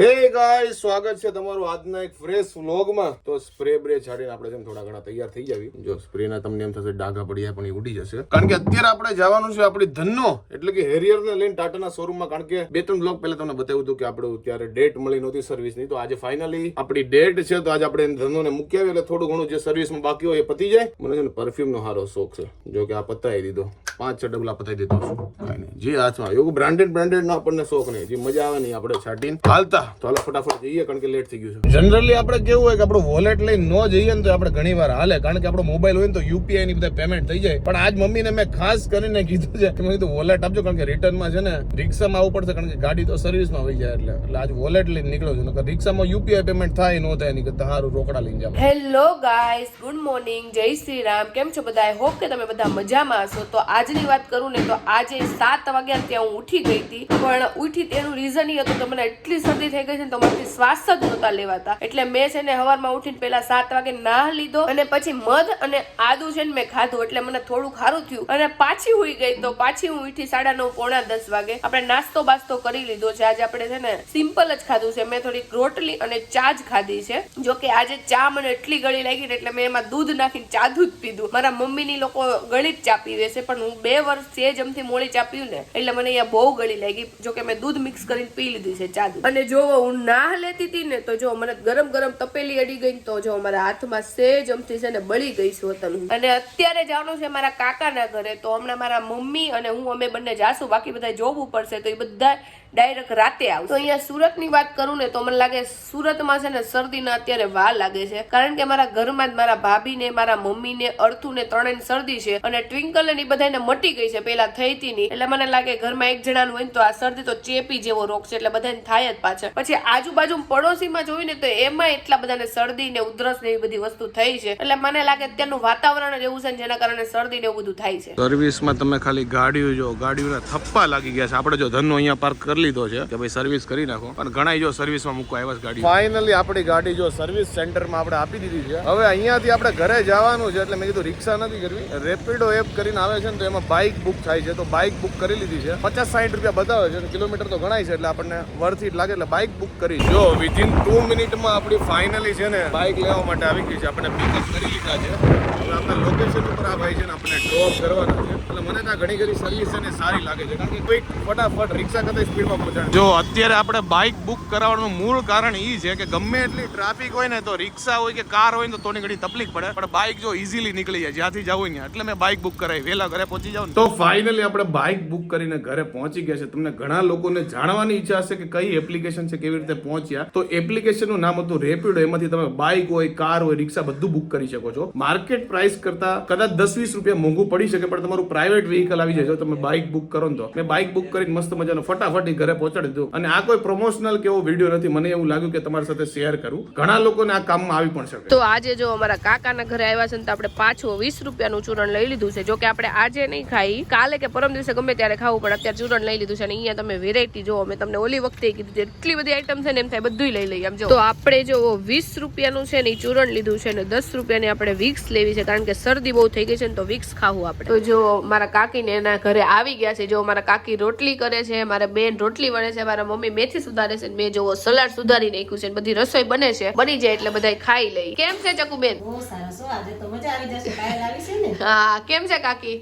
હે ગાય સ્વાગત છે તમારું આજના એક ફ્રેશ વ્લોગમાં તો સ્પ્રે બ્રે છાડીને આપણે છે થોડા ઘણા તૈયાર થઈ જાવી. જો સ્પ્રે ના તમને એમ થશે ડાઘા પડ્યા પણ એ ઉડી જશે. કારણ કે અત્યારે આપણે જવાનું છે આપણી ધનનો, એટલે કે હેરિયર ને લઈને ટાટાના શોરૂમમાં કારણ કે બે ત્રણ બ્લોગ પહેલા તમને બતાવ્યું હતું કે આપણે ત્યારે ડેટ મળી નહોતી સર્વિસની તો આજે ફાઇનલી આપણી ડેટ છે, તો આજે આપણે ધંધોને મૂકી આવી એટલે થોડું ઘણું જે સર્વિસમાં બાકી હોય એ પતી જાય. મને છે ને પરફ્યુમ નો સારો શોખ છે. જો કે આ પતાવી દીધો. પાંચ છ ડબલા પતાવી દીધો. છું જે હાથમાં એવું બ્રાન્ડેડ બ્રાન્ડેડ નો આપણને શોખ નહીં. જે, મજા આવે નહીં આપણે છાટીને. હાલતા તો હાલો ફટાફટ જઈએ કારણ કે લેટ થઈ ગયું છે. જનરલી આપણે કેવું હોય કે આપણું વોલેટ લઈને ન જઈએ ને તો આપણે ઘણી વાર હાલે કારણ કે આપણો મોબાઈલ હોય ને તો યુપીઆઈ ની બધા પેમેન્ટ થઈ જાય. પણ આજ મમ્મીને મેં ખાસ કરીને કીધું છે કે મેં કીધું વોલેટ આપજો કારણ કે રિટર્નમાં છે ને રિક્ષામાં આવવું પડશે કારણ કે ગાડી તો સર્વિસમાં વહી જાય એટલે. એટલે આજ વોલેટ લઈને નીકળ્યો છું. નકર રિક્ષામાં યુપીઆઈ પેમેન્ટ થાય ન થાય નહીં કરતા સારું રોકડા લઈને જાવ હેલો ગાઈસ ગુડ મોર્નિંગ જય શ્રી રામ. કેમ છો બધા? આઈ હોપ કે તમે બધા મજામાં હશો. તો આજની વાત કરું ને તો આજે સાત વાગ્યા ત્યાં હું ઉઠી ગઈ હતી પણ ઉઠી તેનું રીઝન એ હતું કે મને એટલી શરદી થઈ ગઈ છે ને શ્વાસ જ નહોતા લેવાતા. એટલે મેં છે ને સવારમાં ઉઠીને પહેલા સાત વાગે નાહ લીધો અને પછી મધ અને આદુ છે ને મેં ખાધું એટલે મને થોડું ખારું થયું. અને પાછી હુઈ ગઈ તો પાછી હું ઉઠી સાડા નવ પોણા દસ વાગે આપણે નાસ્તો બાસ્તો કરી લીધો છે. આજે આપણે છે ને સિમ્પલ જ ખાધું છે. મેં થોડીક રોટલી અને ચા જ ખાધી છે. જો કે આજે ચા મને એટલી ગળી લાગી ને એટલે મેં એમાં દૂધ નાખીને ચા દૂધ પીધું. મારા મમ્મીની લોકો ગળી જ ચા પીવે છે, પણ હું બે વર્ષ છે જમથી મોડી ચા પીવું ને એટલે મને અહીંયા બહુ ગળી લાગી. જો કે મેં દૂધ મિક્સ કરીને પી લીધી છે ચા અને જો હું નાહ લેતી હતી ને તો જો મને ગરમ ગરમ તપેલી અડી ગઈ ને તો જો મારા હાથમાં સેજ અમથી છે ને બળી ગઈ છું વતન અને અત્યારે જવાનું છે મારા કાકાના ઘરે, તો હમણાં મારા મમ્મી અને હું, અમે બંને જાશું, બાકી બધા જોબ ઉપર તો એ બધા ડાયરેક્ટ રાતે આવશે. તો અહીંયા સુરતની વાત કરું ને તો મને લાગે સુરતમાં છે ને શરદીના અત્યારે વાર લાગે છે. કારણ કે મારા ઘરમાં જ મારા ભાભીને મારા મમ્મીને અર્થુને ત્રણેય શરદી છે અને ટ્વિંકલ ને ઈ બધાને મટી ગઈ છે. પેલા થઈ હતી નહીં એટલે મને લાગે ઘરમાં એક જણાનું હોય ને તો આ શરદી તો ચેપી જેવો રોગ છે. એટલે બધાને થાય જ પાછળ. પછી આજુબાજુ પડોશીમાં જોયું ને તો એમાં એટલા બધાને શરદી ને ઉધરસ ને એવી બધી વસ્તુ થઈ છે. એટલે મને લાગે અત્યારનું વાતાવરણ જ એવું છે ને જેના કારણે શરદી ને એવું બધું થાય છે. સર્વિસમાં તમે ખાલી ગાડીઓ જો ગાડીઓના થપ્પા લાગી ગયા છે. આપણે જો ધનનો અહીંયા પાર્ક કરી લીધો છે કે ભાઈ સર્વિસ કરી નાખો. પણ ઘણા જો સર્વિસમાં મૂકવા આવ્યા ગાડી ફાઇનલી આપણી ગાડી જો સર્વિસ સેન્ટરમાં આપણે આપી દીધી છે. હવે અહીંયાથી આપણે ઘરે જવાનું છે એટલે મેં કીધું રિક્ષા નથી કરવી. રેપિડો એપ કરીને આવે છે ને તો એમાં બાઇક બુક થાય છે. તો બાઇક બુક કરી લીધી છે. પચાસ સાઠ રૂપિયા બતાવે છે કિલોમીટર તો ગણાય છે એટલે આપણને વર્થ લાગે એટલે બાઇક બુક કરી. જો વિધિન ટુ મિનિટમાં આપણી ફાઇનલી છે ને બાઇક લેવા માટે આવી ગઈ છે. આપણે પિકઅપ કરી લીધા છે. આપણે લોકેશન ઉપર આ ભાઈ છે ને આપણે ડ્રોપ કરવાના છે એટલે મને ત્યાં ઘણી ઘણી સર્વિસ છે ને સારી લાગે છે. કારણ કે કોઈક ફટાફટ રિક્ષા કરતા સ્પીડમાં પહોંચાડે. જો અત્યારે આપણે બાઇક બુક કરાવવાનું મૂળ કારણ એ છે કે ગમે એટલી ટ્રાફિક હોય ને તો રિક્ષા હોય કે કાર હોય ને તો થોડી ઘણી તકલીફ પડે. પણ બાઇક જો ઇઝીલી નીકળી જાય જ્યાંથી જવું ત્યાં. એટલે મેં બાઇક બુક કરાવી. વહેલા ઘરે પહોંચી જાવ તો ફાઇનલી આપણે બાઇક બુક કરીને ઘરે પહોંચી ગયા છે. તમને ઘણા લોકોને જાણવાની ઈચ્છા હશે કે કઈ એપ્લિકેશન છે કેવી રીતે પહોંચ્યા. તો એપ્લિકેશનનું નામ હતું રેપિડો એમાંથી તમે બાઇક હોય કાર હોય રિક્ષા બધું બુક કરી શકો છો. માર્કેટ પ્રાઇસ કરતા કદાચ દસ, વીસ રૂપિયા મોંઘું પડી શકે, પણ તમારું પ્રાઇવેટ વ્હીકલ આવી જાય. તમે બાઇક બુક કરો ને તો. મેં બાઇક બુક કરીને મસ્ત મજાનો ફટાફટ ઘરે પહોંચાડી દીધું. અને આ કોઈ પ્રમોશનલ કેવો વીડિયો નથી. મને એવું લાગ્યું કે તમારી સાથે શેર કરું. ઘણા લોકોને આ કામમાં આવી પણ શકે. તો આજે જો અમારા કાકાના ઘરે આવ્યા છે ને તો આપણે પાછું વીસ રૂપિયાનું ચૂરણ લઈ લીધું છે. જો કે આપણે આજે નહીં ખાઈ. કાલે કે પરમ દિવસે ગમે ત્યારે ખાવું, પણ અત્યારે ચૂરણ લઈ લીધું છે. અને અહીંયા તમે વેરાયટી જો મેં તમને ઓલી વખતે કીધું એટલી બધી આઈટમ છે ને એમ થાય બધું લઈ લઈએ. આમ જો તો આપણે જો વીસ રૂપિયાનું છે ને એ ચૂરણ લીધું છે ને દસ રૂપિયાની આપણે વિક્સ લેવી છે. કારણ કે શરદી બહુ થઈ ગઈ છે ને તો વિક્સ ખાવું આપણે. તો જો મારા કાકીને એના ઘરે આવી ગયા છે જો મારા કાકી રોટલી કરે છે મારા બેન રોટલી વણે છે મારા મમ્મી મેથી સુધારે છે મેં જો સલાડ સુધારી નાખ્યું છે ને બધી રસોઈ બને છે બની જાય એટલે બધા ખાઈ લઈ. કેમ છે ચકુબેન? બહુ સરસ હો આજે તો મજા આવી જશે કાયલ આવી છે ને? હા કેમ છે કાકી?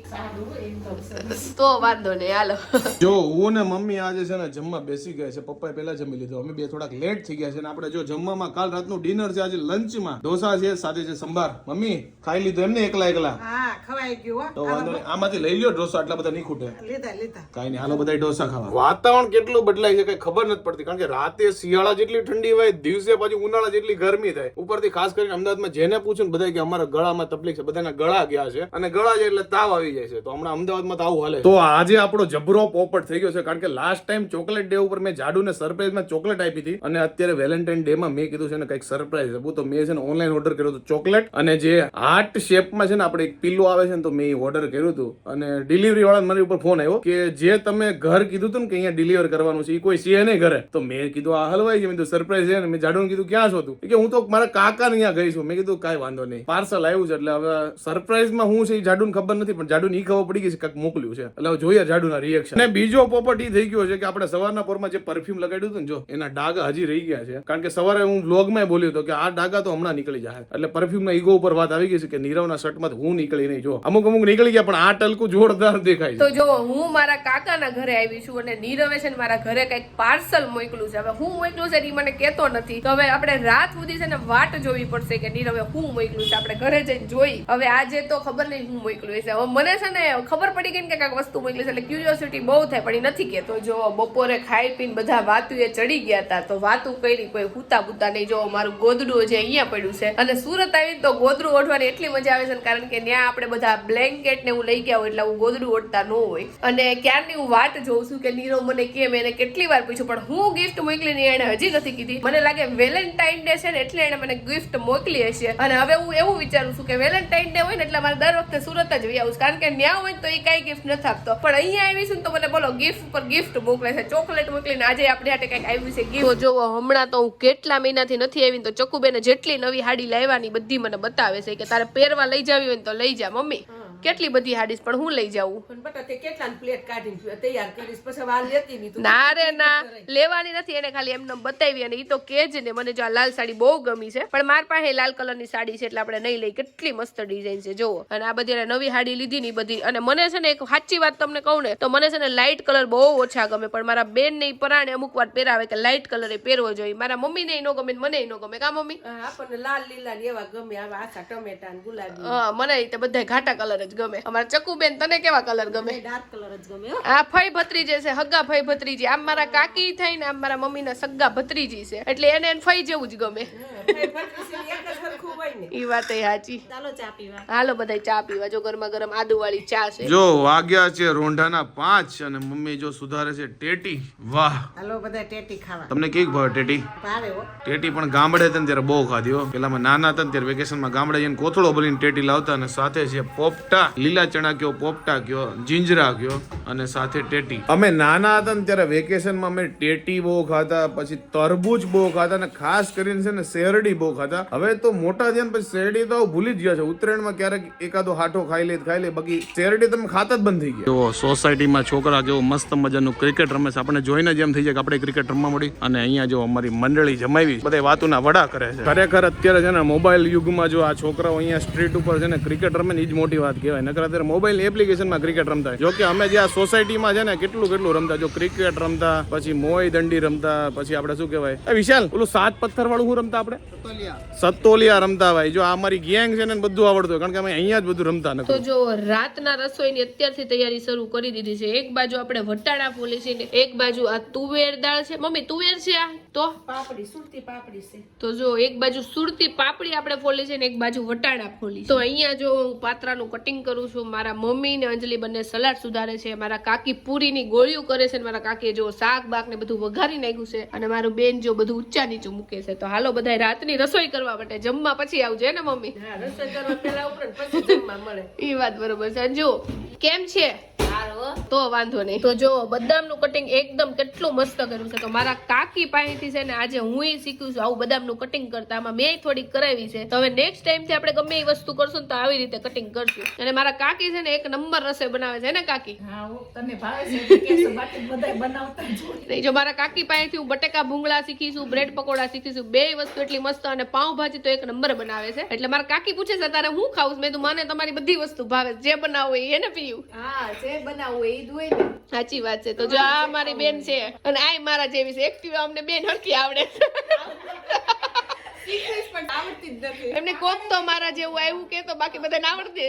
તો વાંધો નહીં હાલો. જો હું ને મમ્મી આજે છે ને જમવા બેસી ગયા છે પપ્પાએ પહેલા જમી લીધું અમે બે થોડાક લેટ થઈ ગયા છે ને આપણે જો જમવામાં કાલ રાતનું ડિનર છે આજે લંચમાં ઢોસા છે સાથે છે સંભાર. મમ્મી ખાઈ લીધું એમને એકલા એકલા. હા ખવાઈ ગયું તો વાંધો નહીં. આમાંથી લઈ લ્યો ઢોસા આટલા બધા નહીં ખૂટે. લીધા લીધા. કાઈ નહીં હાલો બધા ઢોસા ખાવા. વાતાવરણ કેટલું બદલાય છે કઈ ખબર નથી પડતી કારણ કે રાતે શિયાળા જેટલી ઠંડી હોય દિવસે પાછી ઉનાળા જેટલી ગરમી થાય. ઉપરથી ખાસ કરીને અમદાવાદમાં જેને પૂછ્યું બધા કે અમારા ગળામાં તકલીફ છે બધાના ગળા ગયા છે અને ગળા જાય એટલે તાવ આવી જાય છે. તો હમણાં અમદાવાદમાં તાવ આવું હાલે તો આજે આપણો જબરો પોપટ થઈ ગયો છે કારણ કે લાસ્ટ ટાઈમ ચોકલેટ ડે ઉપર મેં જાડુને સરપ્રાઈઝમાં ચોકલેટ આપી હતી અને અત્યારે વેલેન્ટાઇન ડે માં મેં કીધું છે ને કંઈક સરપ્રાઈઝ આપું તો મેં છે ને ઓનલાઈન ઓર્ડર કર્યો હતો ચોકલેટ અને જે હાર્ટ હાર્ટ શેપમાં છે ને આપણે એક પિલ્લો આવે છે ને તો મેં ઓર્ડર કર્યું હતું. અને ડિલિવરી વાળા મારી ઉપર ફોન આવ્યો કે જે તમે ઘર કીધું હતું ને કે અહીંયા ડિલિવર કરવાનું છે એ કોઈ છે નહીં ઘરે. તો મેં કીધું, આ હલવાઈ છે. મેં કીધું સરપ્રાઈઝ છે. ને મેં જાડુને કીધું, ક્યાં છો તું? કે હું તો મારા કાકા અહીંયા ગઈ છું. મેં કીધું, કાંઈ વાંધો નહીં. પાર્સલ આવ્યું છે, એટલે હવે સરપ્રાઈઝમાં હું છે એ જાડુને ખબર નથી, પણ જાડુને ઈ ખબર પડી ગઈ છે, કાંઈક મોકલ્યું છે. એટલે હવે જોઈએ જાડુના રિએક્શન અને બીજો પોપટ ઈ થઈ ગયો છે કે આપણે સવારના પોરમાં જે પરફ્યુમ લગાડ્યું હતું ને જો, એના ડાગા હજી રહી ગયા છે. કારણ કે સવારે હું બ્લોગમાં બોલ્યો હતો કે આ ડાગા તો હમણાં નીકળી જાય એટલે પરફ્યુમના ઈગો ઉપર વાત આવી ગઈ છે કે નીરવના શર્ટમાં હું નીકળી નહીં. જો અમુક અમુક નીકળી ગયા પણ આ ટલકું જોરદાર દેખાય તો જો હું મારા કાકાના ઘરે આવી છું અને નીરવે છે ને મારા ઘરે કંઈક પાર્સલ મોકલું છે. હવે હું મોકલું છે એ મને કહેતો નથી. તો હવે આપણે રાત સુધી છે ને વાટ જોવી પડશે કે નીરવે હું મોકલું છે. આપણે ઘરે જઈને જોઈ. હવે આજે તો ખબર નહીં હું મોકલું છે હવે મને છે ને ખબર પડી ગઈ ને કે કાંઈક વસ્તુ મોકલી છે. એટલે ક્યુરિયોસિટી બહુ થાય પણ એ નથી કહેતો. જો બપોરે ખાઈ પીને બધા વાતુ એ ચડી ગયા હતા તો વાતું કરી કોઈ હુતા બુતા નહીં. જો મારું ગોદડું જે અહીંયા પડ્યું છે. અને સુરત આવી તો ગોદડું ઓઢવાની એટલી મજા આવે છે કારણ કે ત્યાં આપણે બધા બ્લેન્કેટ ને હું લઈ ગયા હોય એટલે હું ગોદડું ઓઢતા ન હોય. અને ક્યારની હું વાત જોઉં છું કે નીરવ મને કેમ એને કેટલી વાર પૂછ્યું, પણ હું ગિફ્ટ મોકલી ને એને હજી નથી કીધી. મને લાગે વેલેન્ટાઇન ડે છે ને એટલે એને મને ગિફ્ટ મોકલી હશે. અને હવે હું એવું વિચારું છું કે વેલેન્ટાઇન ડે હોય ને એટલે મારે દર વખતે સુરત જ આવું. કારણ કે ન્યા હોય તો એ કઈ ગિફ્ટ નથી આપતો. પણ અહીંયા આવી છું તો મને બોલો ગિફ્ટ પર ગિફ્ટ મોકલે છે. ચોકલેટ મોકલીને આજે આપણે હાટે કંઈક આવ્યું છે ગિફ્ટ જો હમણાં તો હું કેટલા મહિનાથી નથી આવી તો ચકુબેને જેટલી નવી હાડી લાવવાની બધી મને બતાવે છે કે તારે પહેરવા લઈ જાવી હોય ને તો લઈ જા મમ્મી. કેટલી બધી હાડીશ પણ હું લઈ જાઉં. પણ બટા તે કેટલા પ્લેટ કાઢીને તૈયાર કરીશ પછી વાર લેતી નહીં ના રે ના. લેવાની નથી એને ખાલી એમને બતાવી અને એ તો કે જ ને મને જો આ લાલ સાડી બહુ ગમી છે. પણ મારી પાસે લાલ કલરની સાડી છે એટલે આપણે નહીં લઈ કેટલી મસ્ત ડિઝાઇન છે જોવો અને આ બધી નવી સાડી લીધી ની બધી. અને મને છે ને એક સાચી વાત તમને કહું ને તો મને છે ને લાઇટ કલર બહુ ઓછા ગમે પણ મારા બેન ને પરાણે અમુક વાર પહેરાવે કે લાઇટ કલર એ પહેરવો જોઈએ. મારા મમ્મી ને ન ગમે મને ન ગમે. કા મમ્મી? આપણને લાલ લીલા ને એવા ગમે આવા આખા ટમેટા ગુલાબી. હા મને બધા ઘાટા કલર જ ગમે. અમારા ચકુબેન તને કેવા કલર ગમે? ડાર્ક કલર જ ગમે આ ફઈ ભત્રીજે છે હગા ફઈ ભત્રીજી. આમ મારા કાકી થઈ ને આમ મારા મમ્મીના સગા ભત્રીજી છે. એટલે એને એને ફઈ જેવું જ ગમે. હા, ભાઈ પચીસી એક જ સરખું હોય ને. ઈ વાત સાચી. ચાલો ચા પીવા. હાલો બધા ચા પીવા. જો ગરમા ગરમ આદુ વાળી ચા છે. જો વાગ્યા છે રોંઢાના પાંચ અને મમ્મી જો સુધારે છે ટેટી. વાહ. હાલો બધા ટેટી ખાવા. તમને કેવી ભાવે ટેટી? ભાવે ટેટી પણ ગામડે હતા ને ત્યારે બહુ ખાધી હો. પેલા નાના હતા ને ત્યારે વેકેશનમાં ગામડે જઈને કોથળો ભરીને ટેટી લાવતા અને સાથે છે પોપટા. લીલા ચણા કયો પોપટા કયો જીંજરા કયો અને સાથે ટેટી. અમે નાના હતા ને ત્યારે વેકેશનમાં અમે ટેટી બહુ ખાતા પછી તરબૂચ બહુ ખાતા અને ખાસ કરીને છે ને શેરડી બહુ ખાતા હવે તો મોટા થયા પછી શેરડી તો ભૂલી જ ગયા છે. ઉત્તરાયણમાં ક્યારેક એકાદો હાઠો ખાઈ લે ખાઈ લે બાકી શેરડી તમે ખાતા જ બંધ થઈ ગયા. જો સોસાયટીમાં છોકરા જો મસ્ત મજાનું ક્રિકેટ રમે છે. આપણે જોઈને જ એમ થઈ જાય કે આપણે ક્રિકેટ રમવા મળી. અને અહીંયા જો અમારી મંડળી જમાવી બધા વાતોના વડા કરે છે. ખરેખર અત્યારે છે ને મોબાઈલ યુગમાં જો આ છોકરાઓ અહીંયા સ્ટ્રીટ ઉપર છે ને ક્રિકેટ રમે ને એ જ મોટી વાત કહેવાય. નકર અત્યારે મોબાઈલ એપ્લિકેશનમાં ક્રિકેટ રમતા. જો કે અમે જે આ સોસાયટીમાં છે ને કેટલું કેટલું રમતા. જો ક્રિકેટ રમતા પછી મોય દંડી રમતા પછી આપણે શું કહેવાય? વિશાલ ઓલું સાત પથ્થર વાળું શું રમતા આપણે? સત્તોલિયા. રમતા ભાઈ જો આ અમારી ગેંગ છે ને બધું આવડતું કારણ કે અમે અહીંયા જ બધું રમતા તો જો રાતના રસોઈની અત્યારથી તૈયારી શરૂ કરી દીધી છે. એક બાજુ આપણે વટાણા ફોલી છે ને એક બાજુ આ તુવેર દાળ છે. મમ્મી તુવેર છે આ? તો? પાપડી સુરતી પાપડી છે. તો જો એક બાજુ સુરતી પાપડી આપણે ફોલી છે ને એક બાજુ વટાણા ફોલી તો અહીંયા જો હું પાત્રાનું કટિંગ કરું છું મારા મમ્મી ને અંજલિ બંને સલાડ સુધારે છે. મારા કાકી પૂરીની ગોળીઓ કરે છે ને મારા કાકીએ જો શાક બાક ને બધું વઘારી નાખ્યું છે. અને મારું બેન જો બધું ઊંચા નીચું મૂકે છે. તો હાલો બધા રાતની રસોઈ કરવા માટે જમવા પછી આવજો ને મમ્મી? રસોઈ કરવા પેલા ઉપર પછી જમવા મળે. એ વાત બરોબર છે. જો કેમ છે? તો વાંધો નહીં. તો જો બદામનું કટિંગ એકદમ કેટલું મસ્ત કર્યું છે. તો મારા કાકી પાસેથી છે ને આજે હું શીખ્યું છું આવું બદામનું કટિંગ કરતા. આમાં મેં થોડીક કરાવી છે. તો હવે નેક્સ્ટ ટાઈમથી આપણે ગમે એ વસ્તુ કરશું ને તો આવી રીતે કટિંગ કરશું. અને મારા કાકી છે ને એક નંબર રસોઈ બનાવે છે ને કાકી? નહીં જો મારા કાકી પાસેથી હું બટેકા ભૂંગળા શીખીશું બ્રેડ પકોડા શીખીશું બે વસ્તુ એટલી મસ્ત અને પાઉંભાજી તો એક નંબર બનાવે છે. એટલે મારા કાકી પૂછે છે તારે હું ખાવું છે? મેં તું મને તમારી બધી વસ્તુ ભાવે જે બનાવો એ એને પીયું હા જે બનાવવું એ દુએ સાચી વાત છે. તો જો આ મારી બેન છે. અને આ મારા જેવી છે. એક્ટિવા અમને બેન હરખી આવડે શીખવીશ એમને કોક તો મારા જેવું આવ્યું કે તો બાકી બધાને આવડે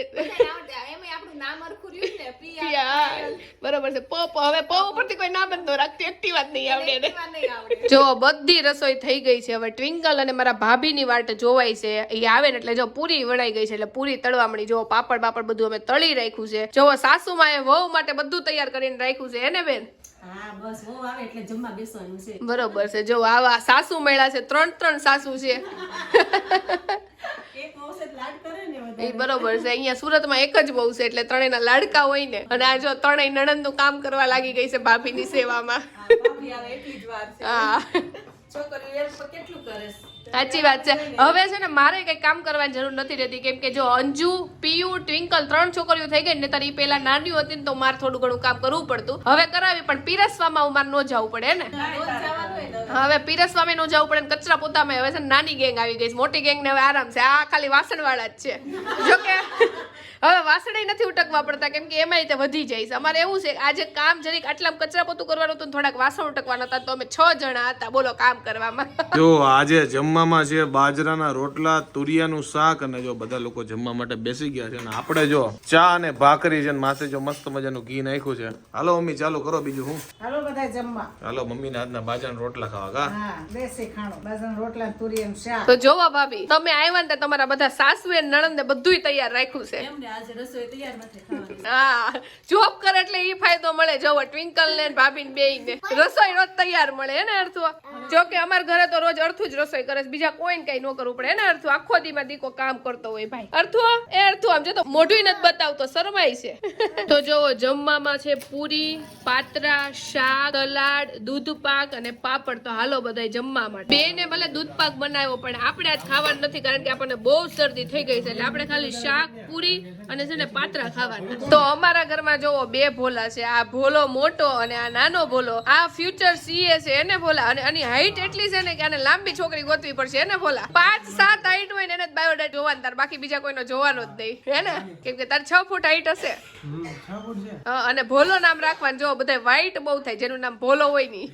એમાં આપણું નામ અરખું પ્રિયા બરોબર છે. પ પ હવે પ ઉપરથી કોઈ ના બનતો રાખતી. એક્ટિવા વાત નહીં આવડે જો બધી રસોઈ થઈ ગઈ છે. હવે ટ્વિંકલ અને મારા ભાભીની વાટ જોવાય છે. એ આવે ને એટલે જો પૂરી વણાઈ ગઈ છે એટલે પૂરી તળવા મળી જો પાપડ બાપડ બધું અમે તળી રાખ્યું છે. જો સાસુમાએ વહુ માટે બધું તૈયાર કરીને રાખ્યું છે. એને બેન? બરોબર છે. જો આવા સાસુ મેળા છે ત્રણ ત્રણ સાસુ છે. ને એ બરોબર છે. અહીંયા સુરતમાં એક જ બહુ છે એટલે ત્રણેયના લાડકા હોય ને. અને આ જો ત્રણેય નણંદનું કામ કરવા લાગી ગઈ છે ભાભીની સેવામાં. હા છોકરી કેટલું કરે? છે સાચી વાત છે. હવે છે ને મારે કઈ કામ કરવાની જરૂર નથી રહેતી. કેમ કે જો અંજુ, પિયુ, ટ્વિંકલ ત્રણ છોકરીઓ થઈ ગઈ ને તારી પેલા નાની હતી ને તો મારે થોડું ઘણું કામ કરવું પડતું. હવે કરાવી, પણ પીરસવામાં મારે ન જવું પડે ને? ને હવે પીરસ્વામી નું જવું પડે કચરા પોતામાં હવે છે નાની ગેંગ આવી ગઈ છે. મોટી ગેંગ ને હવે આરામ છે. આ ખાલી વાસણ વાળા જ છે. જો કે હવે વાસણ નથી ઉટકવા પડતા કેમ કે એમાં રીતે વધી જાય છે. અમારે એવું છે કે આજે કામ જરીક આટલા કચરા પોતું કરવાનું હતું થોડાક વાસણ ઉટકવાના હતા તો અમે છ જણા હતા. બોલો કામ કરવામાં. જો આજે જમવામાં છે બાજરાના રોટલા તુરિયાનું શાક અને જો બધા લોકો જમવા માટે બેસી ગયા છે અને આપણે જો ચા અને ભાખરી છે અને માથે જો મસ્ત મજાનું ઘી નાખ્યું છે. હાલો મમ્મી ચાલુ કરો બીજું હું? હાલો બધા જમવા. હાલો મમ્મીના હાથના બાજરાના રોટલા ખાવા કા હા દેશી ખાણું બાજરાના રોટલા ને તુરિયાનું શાક. તો જોવા ભાભી તમે આવ્યા ને તમારા બધા સાસુ અને ને બધુંય તૈયાર રાખ્યું છે. એમને આજે રસોઈ તૈયાર નથી ખાવાની હા જોબ કરે એટલે ઈ ફાયદો મળે. જોવો ટ્વિંકલ ને ભાભી બે ને રસોઈ રોજ તૈયાર મળે એને અર્થવા જો કે અમાર ઘરે તો રોજ અર્થુ જ રસોઈ કરે છે. બીજા કોઈને કઈ ન કરવું પડે એને ને અર્થુ? આખો દી માં દીકો કામ કરતો હોય ભાઈ. અર્થુ એ અર્થુ આમ જો તો મોઢું નથી બતાવતો શરમાય છે. તો જોવો જમવામાં છે પૂરી પાત્રા શાક સલાડ દૂધ પાક અને પાપડ. તો હાલો બધા જમવા માટે. બે ને ભલે દૂધ પાક બનાવ્યો પણ આપણે આજ ખાવાનું નથી કારણ કે આપણને બહુ શરદી થઈ ગઈ છે એટલે આપણે ખાલી શાક પૂરી અને છે ને પાત્રા ખાવાના. તો અમારા ઘરમાં જોવો બે ભોલા છે. આ ભોલો મોટો અને આ નાનો ભોલો. આ ફ્યુચર સીએ છે એને ભોલા. અને આની હાઈટ એટલી છે ને કે આને લાંબી છોકરી ગોતવી પડશે એને ભોલા. પાંચ સાત હાઈટ હોય ને એને બાયોડેટ જોવાનું તાર બાકી બીજા કોઈનો જોવાનો જ નહીં. હે ને? કેમ કે તાર છ ફૂટ હાઈટ હશે. અને ભોલો નામ રાખવાનું જો બધા વ્હાઈટ બહુ થાય જેનું નામ ભોલો હોય નહીં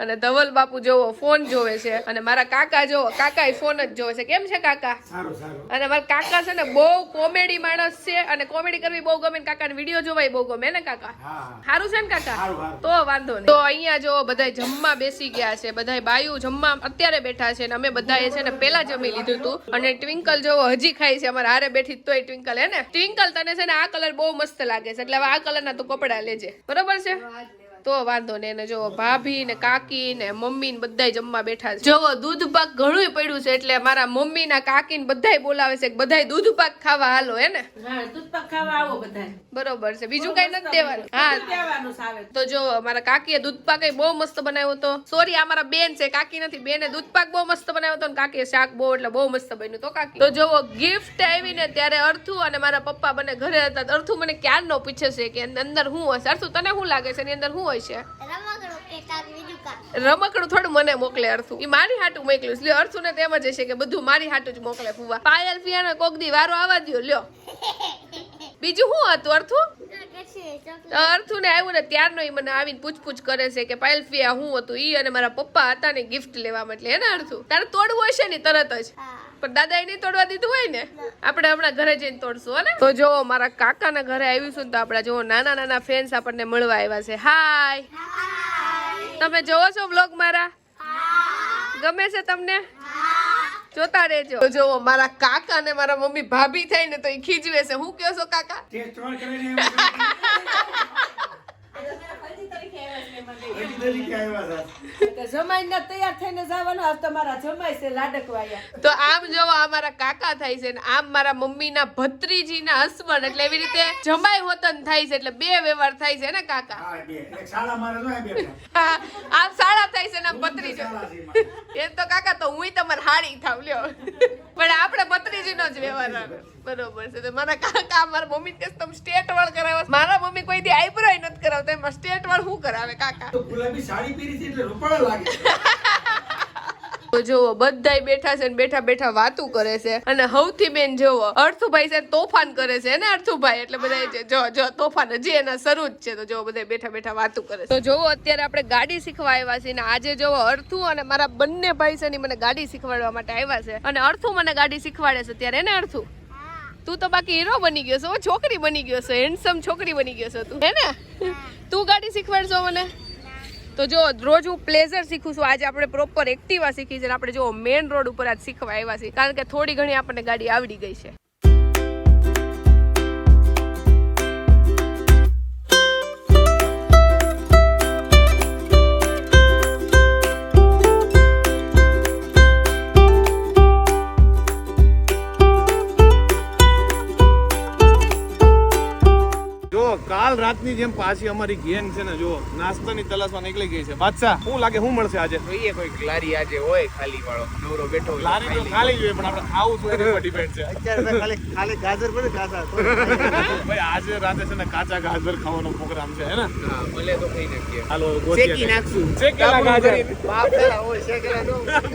અને ધવલ બાપુ જોવો ફોન જોવે છે. અને મારા કાકા જોવો કાકા ફોન જ જોવે છે. કેમ છે કાકા? અને મારા કાકા છે ને બહુ કોમેડી માણસ છે અને કોમેડી કરવી બહુ ગમે ને વીડિયો જોવાય બહુ ગમે ને કાકા? સારું છે ને કાકા? તો વાંધો નહીં. તો અહીંયા જો બધા જમવા બેસી ગયા છે. બધા બાયુ જમવા અત્યારે બેઠા છે અને અમે બધાએ છે ને પેલા જમી લીધું હતું અને ટ્વિંકલ જોવો હજી ખાય છે. અમારે હારે બેઠી તોય ટ્વિંકલ હે ને? ટ્વિંકલ તને છે ને આ કલર બહુ મસ્ત લાગે છે. એટલે હવે આ કલરના તું કપડા લેજે. બરોબર છે? તો વાંધો ને એને જો ભાભી ને કાકી ને મમ્મી ને બધા જમવા બેઠા છે. જોવો દૂધ પાક ઘણું પડ્યું છે એટલે મારા મમ્મી ના કાકી ને બધાય બોલાવે છે કે બધાય દૂધ પાક ખાવા હાલો હે ને? હા દૂધ પાક ખાવા આવો બધા બરોબર છે. બીજું કઈ નથી દેવાનું. હા. તો જો મારા કાકીએ દૂધ પાક બહુ મસ્ત બનાવ્યો હતો. સોરી આ મારા બેન છે કાકી નથી. બેને દૂધ પાક બહુ મસ્ત બનાવ્યો હતો ને કાકીએ શાક બહુ એટલે બહુ મસ્ત બન્યું તો કાકી. તો જોવો ગિફ્ટ આવી ને ત્યારે અર્થુ અને મારા પપ્પા બને ઘરે હતા. અર્થુ મને ક્યારનો પૂછે છે કે અંદર હું હશે? અર્થુ તને શું લાગે છે? એની અંદર શું હોય છે. રમકડું થોડું મને મોકલે અર્થું. એ મારી હાટું મોકલ્યું. લ્યો અર્થુ ને તેમ જ હશે કે બધું મારી હાટું જ મોકલે ફુવા પાયલ પિયાનો કોક દી વારો આવવા દ્યો લ્યો. બીજું શું હતું અર્થુ? અર્થુ ને આવ્યું ને ત્યારનો એ મને આવીને પૂછપૂછ કરે છે કે પાયલફિયા હું હતું ઈ અને મારા પપ્પા હતા ને ગિફ્ટ લેવા માટે. હે ને અર્થુ? તારે તોડવું હશે ને તરત જ. પણ દાદા એ નહીં તોડવા દીધું હોય ને આપણે હમણાં ઘરે જઈને તોડશું હો તો જો મારા કાકાના ઘરે આવીશું તો આપણા જો નાના નાના ફેન્સ આપણને મળવા આવ્યા છે. હાય તમે જોવો છો બ્લોગ મારા? ગમે છે તમને? જોતા રહેજો. તો જો મારા કાકા ને મારા મમ્મી ભાભી થાય ને તો એ ખીજવે છે. હું કયો છો કાકા તો જમાઈ ને તૈયાર થઈને જવાનું આજ તમારા જમાઈ છે લાડકવાયા તો આમ જો આ મારા કાકા થાય છે આમ મારા મમ્મીના ભત્રીજીના હસબન્ડ એટલે એવી રીતે જમાઈ હોતન થાય છે એટલે બે વ્યવહાર થાય છે ને કાકા? આમ સાડા થાય છે ને આમ ભત્રીજો. એમ તો કાકા તો હુંય તમારે હાડી થાવ લ્યો. પણ આપણે ભત્રીજીનો જ વ્યવહાર બરોબર છે. તો મારા કાકા મારા મમ્મી કે તમે સ્ટેટ વાળ કરાવો મારા મમ્મી કોઈ દી આઈબ્રો નથી કરાવતા. એમાં સ્ટેટ વાળ શું કરાવે? કાકા. ગુલાબી સાડી પહેરી છે એટલે રૂપાળો લાગે તો જોવો બધાય બેઠા છે ને બેઠા બેઠા વાતું કરે છે. અને હવથી બેન જોવો અર્થુભાઈ છે તોફાન કરે છે ને અર્થુભાઈ? એટલે બધા જો જો તોફાન હજી એના શરૂ જ છે. તો જોવો બધા બેઠા બેઠા વાતું કરે છે. તો જોવો અત્યારે આપણે ગાડી શીખવા આવ્યા છીએ ને આજે જોવો અર્થુ અને મારા બંને ભાઈ છે ને મને ગાડી શીખવાડવા માટે આવ્યા છે. અને અર્થુ મને ગાડી શીખવાડે છે. ત્યારે ને અર્થુ? તું તો બાકી હીરો બની ગયો છો છોકરી બની ગયો છો હેન્ડસમ છોકરી બની ગયો છો તું. હે ને? તું ગાડી શીખવાડશો મને. તો જો રોજ હું પ્લેઝર શીખું છું. આજે આપણે પ્રોપર એક્ટિવા શીખી છે આપણે જો મેઇન રોડ ઉપર આજ શીખવા આવ્યા છીએ. કારણ કે થોડી ઘણી આપણને ગાડી આવડી ગઈ છે. રોજની જેમ પાછી અમારી ગેંગ છે ને જો નાસ્તાની તલાશમાં નીકળી ગઈ છે. બાદશાહ શું લાગે શું મળશે આજે? જોઈએ કોઈ લારી આજે હોય ખાલી વાળો નવરો બેઠો હોય લારી તો ખાલી જોઈએ પણ આપણે ખાવું શું એના પર ડિપેન્ડ છે? અત્યારે ખાલી ખાલી ગાજર પડે કાચા ભાઈ આજે રાતે છે ને કાચા ગાજર ખાવાનો પ્રોગ્રામ છે હે ને? હા ભલે તો ખાઈ નાખીએ. હાલો ચેકી નાખશું. ચેકેલા ગાજર. બાપેલા હોય શેકેલા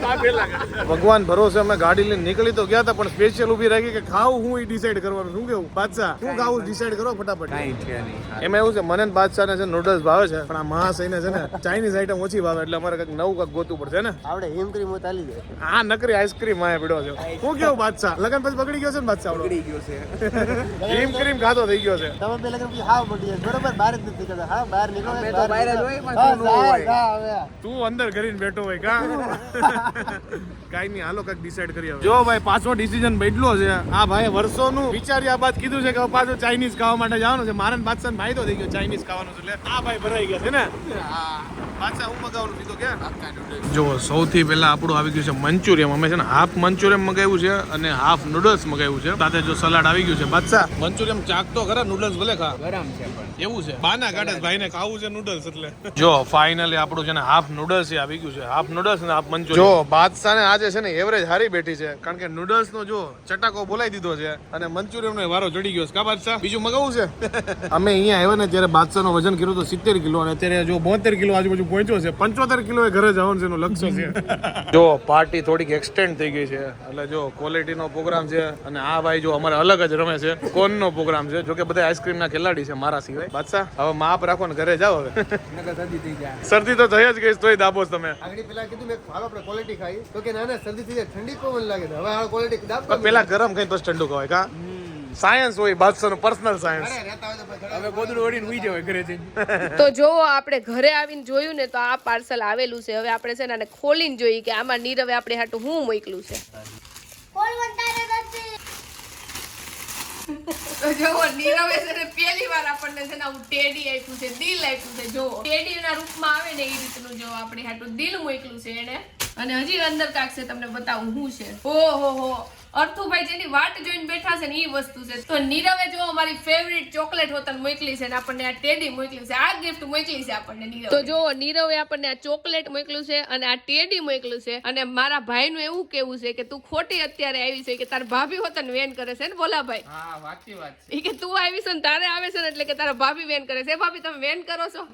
બાપેલા ભગવાન ભરોસે અમે ગાડી લઈને નીકળી તો ગયા હતા પણ સ્પેશિયલ ઊભી રાખી કે ખાવું હું એ ડિસાઈડ કરવાનું. શું કેવું? બાદશાહ શું ખાવું ડિસાઈડ કરો ફટાફટ. કાંઈ છે નહીં. એમાં એવું છે મને ને બાદશાહને છે નૂડલ્સ ભાવે છે પણ આ મહાશયને છે ને ચાઇનીઝ આઈટમ ઓછી ભાવે એટલે અમારે કંઈક નવું કંઈક ગોતું પડશે ને. આવડે હિમ ક્રીમ ચાલી જાય. આ નકરી આઈસ્ક્રીમ આયા પીડો છે. હું કેવું બાદશાહ? લગન પછી બગડી ગયો છે ને બાદશાહ બગડી પકડી ગયો છે. ક્રીમ ક્રીમ ખાતો થઈ ગયો છે. તમે બે લગન પછી હાવ બગડી જાય. બરોબર બહાર જ નથી કરતા હા બહાર નીકળો મેં તો બહાર જ હોય, પણ તું હોય. તું અંદર કરીને બેઠો હોય કા? કાઈ નહીં હાલો કંઈક ડિસાઈડ કરી હવે. જો ભાઈ પાછો ડિસિઝન બેઠલો છે. આ ભાઈ વર્ષોનું વિચાર્યા બાદ કીધું છે કે હવે પાછું ચાઇનીઝ ખાવા માટે જવાનું છે. મારે બાદશાહ તો થઈ ગયો ચાઇનીઝ ખાવાનું એટલે આ ભાઈ ભરાઈ ગયા છે ને? પાછા હું મગાવવાનું કીધું કે જો સૌથી પહેલા આપણું આવી ગયું છે મંચુરિયમ. અમે છે ને હાફ મંચુરિયમ મગાવ્યું છે અને હાફ નૂડલ્સ મગાવ્યું છે. સાથે જો સલાડ આવી ગયું છે. બાદશાહ મંચુરિયમ ચાકતો ખરા નૂડલ્સ ભલે ખા. ગરમ છે પણ. એવું છે? બાના કાઢે ભાઈને ખાવું છે નૂડલ્સ એટલે. જો ફાઇનલી આપણું છે ને હાફ નૂડલ્સ આવી ગયું છે. હાફ નૂડલ્સ ને હાફ મંચુરિયમ. જો બાદશાહ ને આજે છે ને એવરેજ હારી બેઠી છે. કારણ કે નૂડલ્સ નો જો ચટાકો બોલાવી દીધો છે અને મંચુરિયમ નો વારો ચડી ગયો છે. કા બાદશાહ? બીજું મગાવવું છે? અમે અહીંયા આવ્યા ને ત્યારે બાદશાહનો વજન કર્યું તો સિત્તેર કિલો અને અત્યારે જો બોતેર કિલો આજુબાજુ પહોંચ્યો છે. પંચોતેર કિલો એ ઘરે જવાનું છે એનું લક્ષ્ય છે. જો પાર્ટી થોડીક એક્સટેન્ડ થઈ ગઈ છે. એટલે જો ક્વોલિટીનો પ્રોગ્રામ છે અને આ ભાઈ જો અમારે અલગ જ રમે છે. કોનનો પ્રોગ્રામ છે? જો કે બધા આઈસ્ક્રીમ ના ખેલાડી છે મારા સિવાય. બાદશાહ હવે માપ રાખો ને ઘરે જાઓ હવે. શરદી તો થઈ જ ગઈ તો તોય દાબો તમે. આગળ પેલા કીધું મેં હાલો આપણે ક્વોલિટી ખાઈ તો કે ના ના શરદી થઈ જાય ઠંડી પવન લાગે હવે આ ક્વોલિટી દાબ પેલા ગરમ કઈ તો ઠંડુ ખવાય કા? સાયન્સ હોય બાદશાહનું પર્સનલ સાયન્સ હવે ગોદડું ઓડીને ઉઈ જવાય ઘરે જઈને તો જો આપણે ઘરે આવીને જોયું ને તો આ પાર્સલ આવેલું છે. હવે આપણે છે ને આને ખોલીને જોઈએ કે આમાં નીરવે આપણે હાટું હું મોકલું છે. નીરવે ને પહેલી વાર આપણને છે ને આવું ટેડી આપ્યું છે દિલ આપ્યું છે. જો ટેડી ના રૂપમાં આવે ને એ રીતનું જો આપણે હાટું દિલ મોકલું છે એને. અને હજી અંદર કાંક છે તમને બતાવું શું છે. ઓહો હો. અર્થુભાઈ જેની વાટ જોઈને બેઠા છે ને એ વસ્તુ છે. તો નીરવે જો અમારી ફેવરિટ ચોકલેટ હોતન મોકલી છે ને આપણને આ ટેડી મોકલી છે. આ ગિફ્ટ મોકલી છે આપણને નીરવ. તો જો નીરવે આપણને આ ચોકલેટ મોકલ્યું છે અને આ ટેડી મોકલ્યું છે. અને મારા ભાઈનું એવું કેવું છે કે તું ખોટી અત્યારે આવી છે કે તાર ભાભી હોતન વેન કરે છે ને બોલા ભાઈ? હા સાચી વાત છે. કે તું આવી છે ને તારે આવે છે ને એટલે કે તારા ભાભી વેન કરે છે. ભાભી તમે વેન કરો છો?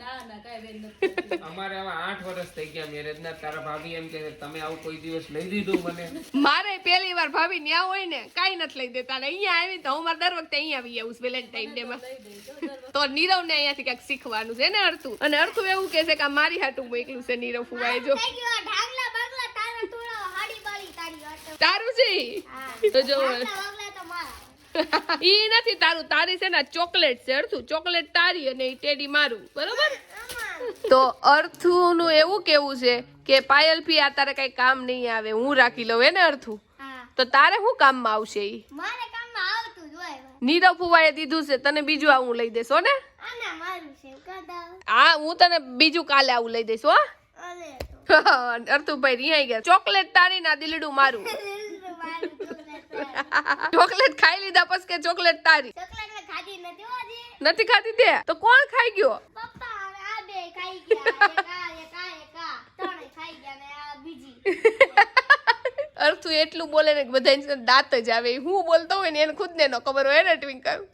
અમારે હવે 8 વર્ષ થઈ ગયા મેરેજ ના. તારા ભાભી એમ કે તમે આવું કોઈ દિવસ લઈ દીધું મને. મારે પહેલી વાર ભાભી ન્યા હોય ને કાઈ નથી લઈ દેતા. અને અહીંયા આવી તો હું મારે દર વખતે અહીંયા આવી આવું વેલેન્ટાઇન ડે માં તો નીરવ ને અહીંયાથી કંઈક શીખવાનું છે ને અર્થું. અને અર્થું એવું કે છે કે આ મારી હાટું મોકલું છે નીરવ ફુવાએ જો. થઈ ગયો ઢાગલા બાગલા તારા થોડા હાડી બાળી તારી વાટો તારું છે તો જો. ઢાગલા બાગલા તો મારા. ઈ નથી તારું તારી છે ને ચોકલેટ છે અર્થું. ચોકલેટ તારી અને ઈ ટેડી મારું. બરોબર? તો અર્થુનું એવું કેવું છે કે પાયલ પી આ તારે કઈ કામ નહીં આવે હું રાખી લઉં હે ને અર્થું? હા તો તારે શું કામમાં આવશે ઈ? મારે કામમાં આવતું જ હોય નીરવ ફુવાએ દીધું છે તને બીજું આવું લઈ દેશો ને? આના મારું છે કદા આ હું તને બીજું કાલે આવું લઈ દઈશ હો. અર્થુભાઈ રિહાઈ ગયા. ચોકલેટ તારી ના દિલડું મારું. ચોકલેટ ખાઈ લીધા પછી કે ચોકલેટ તારી? નથી હો ખાધી તે? તો કોણ ખાઈ ગયો? પપ્પા આ બે ખાઈ ગયા એક આ એક આ એક આ ત્રણે ખાઈ ગયા ને આ બીજી અર્થુ એટલું બોલે ને કે બધા દાંત જ આવે. હું બોલતો હોય ને એને ખુદ ને ખબર હોય ને, ટ્વિંકલ?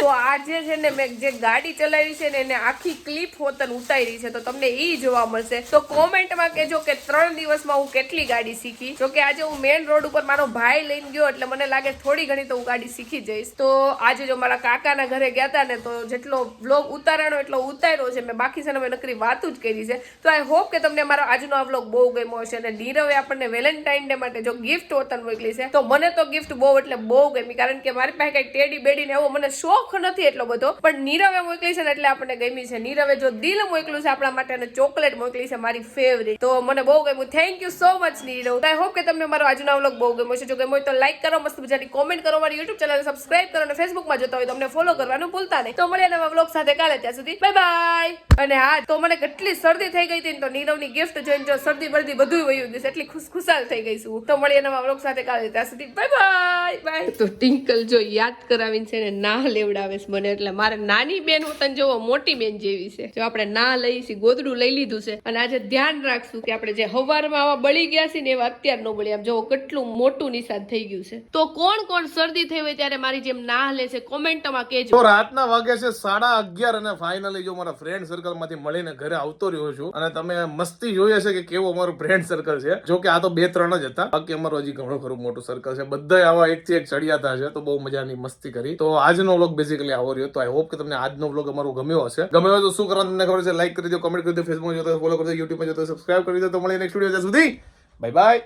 તો આજે છે ને મેં જે ગાડી ચલાવી છે ને એને આખી ક્લિપ હોતન ઉતારી છે, તો તમને એ જોવા મળશે. તો કોમેન્ટમાં કહેજો કે ત્રણ દિવસમાં હું કેટલી ગાડી શીખી. જો કે આજે હું મેઇન રોડ ઉપર મારો ભાઈ લઈને ગયો, એટલે મને લાગે થોડી ઘણી તો હું ગાડી શીખી જઈશ. તો આજે જો મારા કાકાના ઘરે ગયા હતા ને, તો જેટલો વ્લોગ ઉતારવાનો એટલો ઉતાર્યો છે, મેં બાકી છે ને નકરી વાતું જ કરી છે. તો આઈ હોપ કે તમને મારો આજનો આ બ્લોગ બહુ ગમ્યો હશે અને નીરવે આપણને વેલેન્ટાઇન ડે માટે જો ગિફ્ટ હોતન મોકલી છે, તો મને તો ગિફ્ટ બહુ એટલે બહુ ગમી. કારણ કે મારી પાસે કઈ ટેડી બેડી ને એવો મને શોખ નથી એટલો બધો, પણ નીરવે મોકલી છે ને એટલે આપણને ગમી છે. નીરવે જો દિલ મોકલ્યું છે આપણા માટે અને ચોકલેટ મોકલી છે મારી ફેવરિટ તો મને બહુ ગમ્યું. Thank you so much Nirav. તો આઈ હોપ કે તમને મારો આજનો વ્લોગ બહુ ગમ્યો છે જો ગમ્યો હોય તો લાઈક કરો, મસ્ત મજાની કોમેન્ટ કરો, મારી યુટ્યુબ ચેનલ સબસ્ક્રાઈબ કરો અને ફેસબુકમાં જોતા હોય તો અમને ફોલો કરવાનું ભૂલતા નહીં. તો મળીએ નવા વ્લોગ સાથે કાલે ત્યાં સુધી. બાય બાય અને હા, તો મને કેટલી શરદી થઈ ગઈ હતી તો નીરવની ગિફ્ટ જોઈને જો શરદી બરદી બધું વયું ગયું છે. એટલી ખુશ ખુશાલ થઈ ગઈ છું તો મળીએ નવા વ્લોગ સાથે કાલે ત્યાં સુધી. બાય બાય બાય તો ટિંકલ જો યાદ કરાવીને છે ને ના નાહ લેવડાવે મને એટલે મારે નાની બેન હું તને જોવો, મોટી બેન જેવી છે. જો આપણે ના લઈ ગોદડું લઈ લીધું છે, અને આજે ધ્યાન રાખશું કે આપણે જે હવારમાં આવા બળી ગયા છે ને એવા અત્યાર નો બળી. આમ જોવો કેટલું મોટું નિશાન થઈ ગયું છે. તો કોણ કોણ શરદી થઈ હોય ત્યારે મારી જેમ ના લે છે, કોમેન્ટમાં કહેજો. રાતના વાગે છે સાડા અગિયાર અને ફાઇનલી જો મારા ફ્રેન્ડ સર્કલમાંથી મળીને ઘરે આવતો રહ્યો છું, અને તમે મસ્તી જોઈએ છે કે કેવો અમારું ફ્રેન્ડ સર્કલ છે. જો કે આ તો બે ત્રણ જ હતા, બાકી અમારું હજી ઘણું ખરું મોટું સર્કલ છે. બધા આવા એક થી એક ચડિયાતા છે, તો બહુ મજાની મસ્તી કરી. તો આજનો વ્લોગ બેઝિકલી આવો રહ્યો. તો આઈ હોપ કે તમને આજનો વ્લોગ અમારો ગમ્યો હશે. ગમ્યો તો શું કરવાનું તમને ખબર છે? લાઈક કરી દો કમેન્ટ કરી દો ફેસબુક જોતો ફોલો કરી દો યુટ્યુબ પર જોતો સબસ્ક્રાઈબ કરી દો. તો મળીએ નેક્સ્ટ વીડિયો સુધી. Bye bye